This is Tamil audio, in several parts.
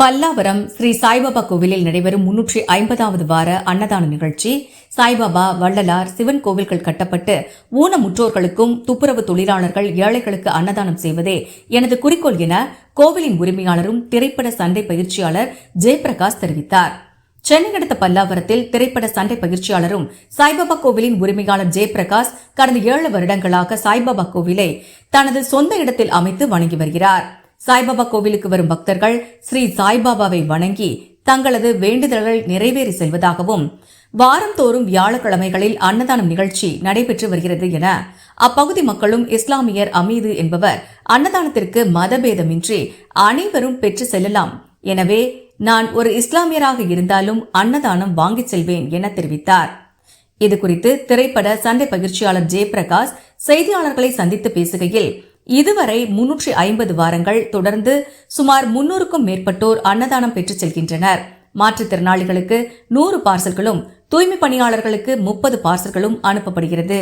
பல்லாவரம் ஸ்ரீ சாய்பாபா கோவிலில் நடைபெறும் முன்னூற்றி ஐம்பதாவது வார அன்னதான நிகழ்ச்சி. சாய்பாபா வள்ளலார் சிவன் கோவில்கள் கட்டப்பட்டு ஊனமுற்றோர்களுக்கும் துப்புரவு தொழிலாளர்கள் ஏழைகளுக்கு அன்னதானம் செய்வதே எனது குறிக்கோள் என கோவிலின் உரிமையாளரும் திரைப்பட சண்டை பயிற்சியாளர் ஜெயபிரகாஷ் தெரிவித்தார். சென்னை அடுத்த பல்லாவரத்தில் திரைப்பட சண்டை பயிற்சியாளரும் சாய்பாபா கோவிலின் உரிமையாளர் ஜெயபிரகாஷ் கடந்த ஏழு வருடங்களாக சாய்பாபா கோவிலை தனது சொந்த இடத்தில் அமைத்து வணங்கி வருகிறார். சாய்பாபா கோவிலுக்கு வரும் பக்தர்கள் ஸ்ரீ சாய்பாபாவை வணங்கி தங்களது வேண்டுதல்கள் நிறைவேறி செல்வதாகவும் வாரந்தோறும் வியாழக்கிழமைகளில் அன்னதானம் நிகழ்ச்சி நடைபெற்று வருகிறது என அப்பகுதி மக்களும் இஸ்லாமியர் அமீது என்பவர் அன்னதானத்திற்கு மதபேதமின்றி அனைவரும் பெற்று செல்லலாம். எனவே நான் ஒரு இஸ்லாமியராக இருந்தாலும் அன்னதானம் வாங்கிச் செல்வேன் என தெரிவித்தார். இதுகுறித்து திரைப்பட சண்டை பயிற்சியாளர் ஜெயபிரகாஷ் செய்தியாளர்களை சந்தித்து பேசுகையில் இதுவரை முன்னூற்றி ஐம்பது வாரங்கள் தொடர்ந்து சுமார் முன்னூறுக்கும் மேற்பட்டோர் அன்னதானம் பெற்றுச் செல்கின்றனர். மாற்றுத்திறனாளிகளுக்கு நூறு பார்சல்களும் தூய்மை பணியாளர்களுக்கு முப்பது பார்சல்களும் அனுப்பப்படுகிறது.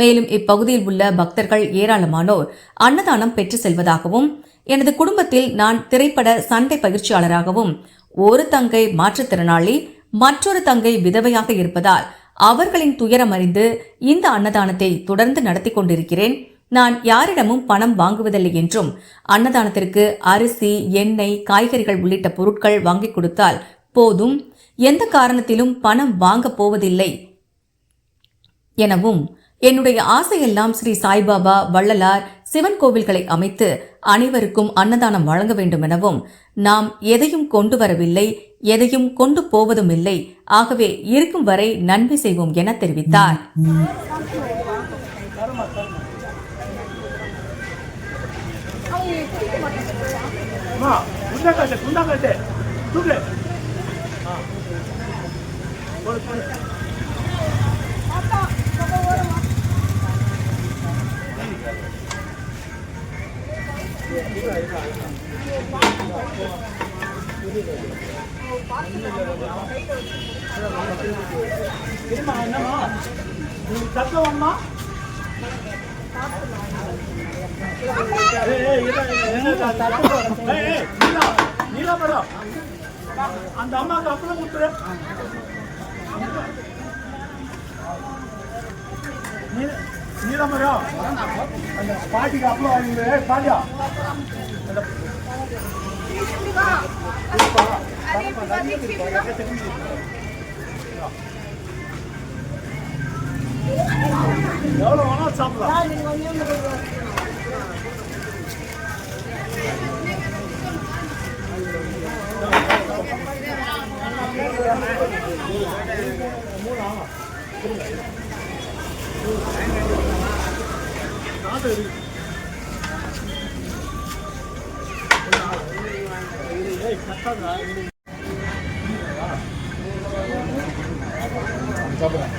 மேலும் இப்பகுதியில் உள்ள பக்தர்கள் ஏராளமானோர் அன்னதானம் பெற்று செல்வதாகவும் எனது குடும்பத்தில் நான் திரைப்பட சண்டை பயிற்சியாளராகவும் ஒரு தங்கை மாற்றுத்திறனாளி மற்றொரு தங்கை விதவையாக இருப்பதால் அவர்களின் துயரம் அறிந்து இந்த அன்னதானத்தை தொடர்ந்து நடத்தி கொண்டிருக்கிறேன். நான் யாரிடமும் பணம் வாங்குவதில்லை என்றும் அன்னதானத்திற்கு அரிசி எண்ணெய் காய்கறிகள் உள்ளிட்ட பொருட்கள் வாங்கிக் கொடுத்தால் போதும் எந்த காரணத்திலும் பணம் வாங்கப் போவதில்லை எனவும் என்னுடைய ஆசையெல்லாம் ஸ்ரீ சாய்பாபா வள்ளலார் சிவன் கோவில்களை அமைத்து அனைவருக்கும் அன்னதானம் வழங்க வேண்டும் எனவும் நாம் எதையும் கொண்டு வரவில்லை எதையும் கொண்டு போவதும் இல்லை ஆகவே இருக்கும் வரை நன்மை செய்வோம் என தெரிவித்தார். 마, 문 나갈 때, 문 나갈 때, 두 개. 아, 머리 빨리. 아빠, 저거 머리 와. 엄마, 엄마, 잡숴 엄마. அந்த அம்மாவுக்கு அப்புறம் கொடுத்துரு நீ- அந்த பாட்டிக்கு அப்புறம் வாங்கிடு பாட்டியா அந்த- எவ்வளவு வேணாலும் சாப்பிடலாம். பேர்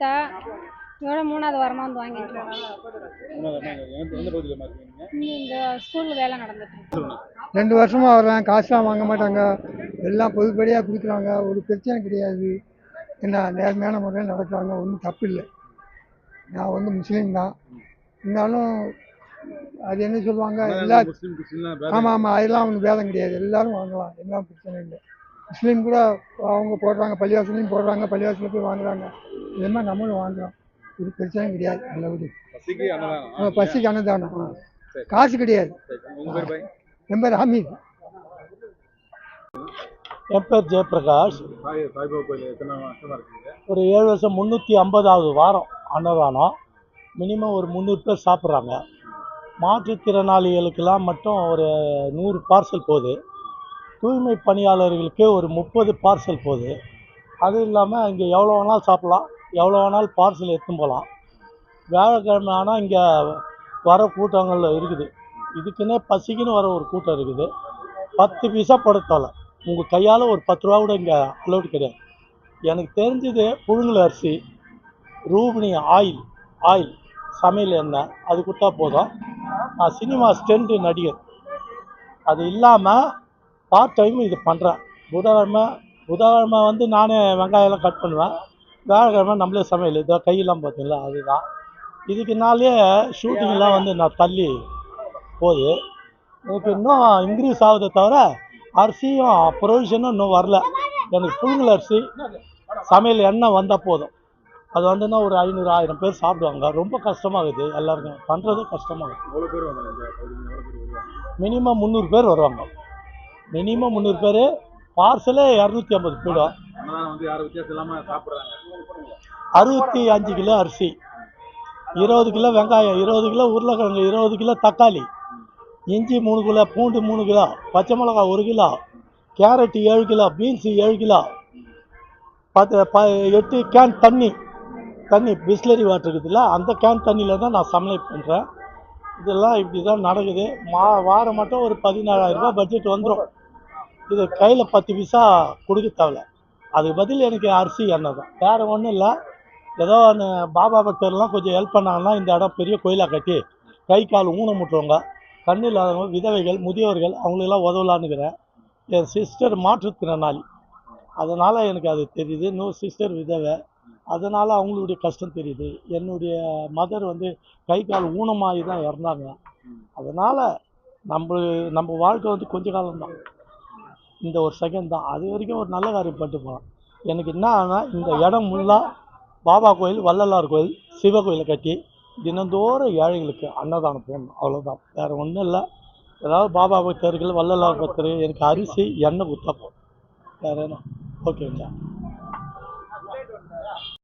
லலிதா இதோட மூணாவது வாரமாக வந்து வாங்கிட்டு இருக்கோம் இந்த ஸ்கூலில் வேலை நடந்துட்டு ரெண்டு வருஷமாக வர்றேன். காசுலாம் வாங்க மாட்டாங்க. எல்லாம் பொதுப்படியாக கொடுக்குறாங்க. ஒரு பிரச்சனை கிடையாது. என்ன நேர்மையான முறையில் நடக்கிறாங்க ஒன்றும் தப்பு இல்லை. நான் வந்து முஸ்லீம் தான். இருந்தாலும் அது என்ன சொல்லுவாங்க? எல்லா ஆமாம் ஆமாம் அதெல்லாம் ஒன்றும் பேதம் கிடையாது. எல்லாரும் வாங்கலாம். எல்லாம் பிரச்சனை இல்லை. முஸ்லீம் கூட அவங்க போடுறாங்க பள்ளிவாசலையும் போடுறாங்க பள்ளிவாசலில் போய் வாங்குறாங்க. இது மாதிரி நம்மளும் வாங்குறோம். ஒரு பிரச்சனையும் கிடையாது நல்லபடி. பசிக்கு அன்னதானம். காசு கிடையாது. என் பேர் ஹமீத். என் பேர் ஜெயபிரகாஷ். ஒரு ஏழு வருஷம் முந்நூற்றி ஐம்பதாவது வாரம் அன்னதானம். மினிமம் ஒரு முந்நூறு பேர் சாப்பிட்றாங்க. மாற்றுத்திறனாளிகளுக்கெல்லாம் மட்டும் ஒரு நூறு பார்சல் போகுது. தூய்மை பணியாளர்களுக்கே ஒரு முப்பது பார்சல் போகுது. அதுவும் இல்லாமல் இங்கே எவ்வளோ வேணாலும் சாப்பிட்லாம் எவ்வளோ வேணாலும் பார்சல் எடுத்துன்னு போகலாம். வியாழக்கிழமை ஆனால் இங்கே வர கூட்டங்கள் இருக்குது. இதுக்குன்னே பசிக்குன்னு வர ஒரு கூட்டம் இருக்குது. பத்து பைசா படுத்தால. உங்கள் கையால் ஒரு பத்து ரூபா கூட இங்கே அலோடு கிடையாது. எனக்கு தெரிஞ்சது புழுங்கல் அரிசி ரூபினி ஆயில் ஆயில் சமையல் எண்ணெய் அது கொடுத்தா போதும். நான் சினிமா ஸ்டெண்ட் நடிகர். அது இல்லாமல் பார்ட் டைம் இது பண்ணுறேன் புதன்கிழமை புதன்கிழமை வந்து நானே வெங்காயம்லாம் கட் பண்ணுவேன். வியாழக்கிழமை நம்மளே சமையல். இதோ கையெல்லாம் பார்த்தீங்களா? அதுதான். இதுக்குனாலே ஷூட்டிங்லாம் வந்து நான் தள்ளி போகுது எனக்கு இன்னும் இன்க்ரீஸ் ஆகுதே தவிர அரிசியும் ப்ரொவிஷனும் இன்னும் வரல. எனக்கு புழுங்கல் அரிசி சமையல் எண்ணெய் வந்தால் போதும். அது வந்துன்னா ஒரு ஐநூறு ஆயிரம் பேர் சாப்பிடுவாங்க. ரொம்ப கஷ்டமாகுது எல்லாருக்கும் பண்ணுறது கஷ்டமாகுது மினிமம் முந்நூறு பேர் வருவாங்க. மினிமம் முந்நூறு பேர் பார்சலே இரநூத்தி ஐம்பது போயிடும் அறுபத்தி அஞ்சு கிலோ அரிசி. இருபது கிலோ வெங்காயம் இருபது கிலோ உருளைக்கிழங்கு இருபது கிலோ தக்காளி இஞ்சி மூணு கிலோ பூண்டு மூணு கிலோ பச்சை மிளகா ஒரு கிலோ கேரட் ஏழு கிலோ பீன்ஸ் ஏழு கிலோ பத்து ப எட்டு கேன் தண்ணி. தண்ணி பிஸ்லரி வாட்டர் இருக்குதுல்ல அந்த கேன் தண்ணியில் தான் நான் சமையல் பண்ணுறேன் இதெல்லாம் இப்படி தான் நடக்குது. மா வாரம் மட்டும் ஒரு பதினாலாயிரம் ரூபாய் பட்ஜெட் வந்துடும் இது கையில் பத்து பைசா கொடுக்க தேவையில்ல. அதுக்கு பதில் எனக்கு அரிசி எண்ணெய் தான். வேறு ஒன்றும் இல்லை. ஏதோ அந்த பாபா பக்தர்லாம் கொஞ்சம் ஹெல்ப் பண்ணாங்கன்னா இந்த இடம் பெரிய கோயிலாக கட்டி கை கால் ஊனமுட்டுறவங்க கண் இல்லாதவங்க விதவைகள் முதியோர்கள் அவங்களெல்லாம் உதவலான்னுக்கிறேன் என் சிஸ்டர் மாற்றுத்திறனாளி. அதனால் எனக்கு அது தெரியுது. இன்னொரு சிஸ்டர் விதவை. அதனால் அவங்களுடைய கஷ்டம் தெரியுது. என்னுடைய மதர் வந்து கை கால் ஊனமாகி தான் இறந்தாங்க. அதனால் நம்ம நம்ம வாழ்க்கை வந்து கொஞ்ச காலம்தான். இந்த ஒரு செகண்ட் தான். அது வரைக்கும் ஒரு நல்ல காரியம் பண்ணிட்டு போகலாம் எனக்கு என்ன ஆனால் இந்த இடம் ஃபுல்லாக பாபா கோயில் வள்ளலார் கோயில் சிவ கோயிலை கட்டி தினந்தோறும் ஏழைகளுக்கு அன்னதானம் போடணும். அவ்வளோதான் வேறு ஒன்றும் இல்லை. ஏதாவது பாபா பக்தர்கள் வள்ளலார் பக்தர்கள் எனக்கு அரிசி எண்ணெய் குத்தப்போம் வேறு என்ன? ஓகேங்களா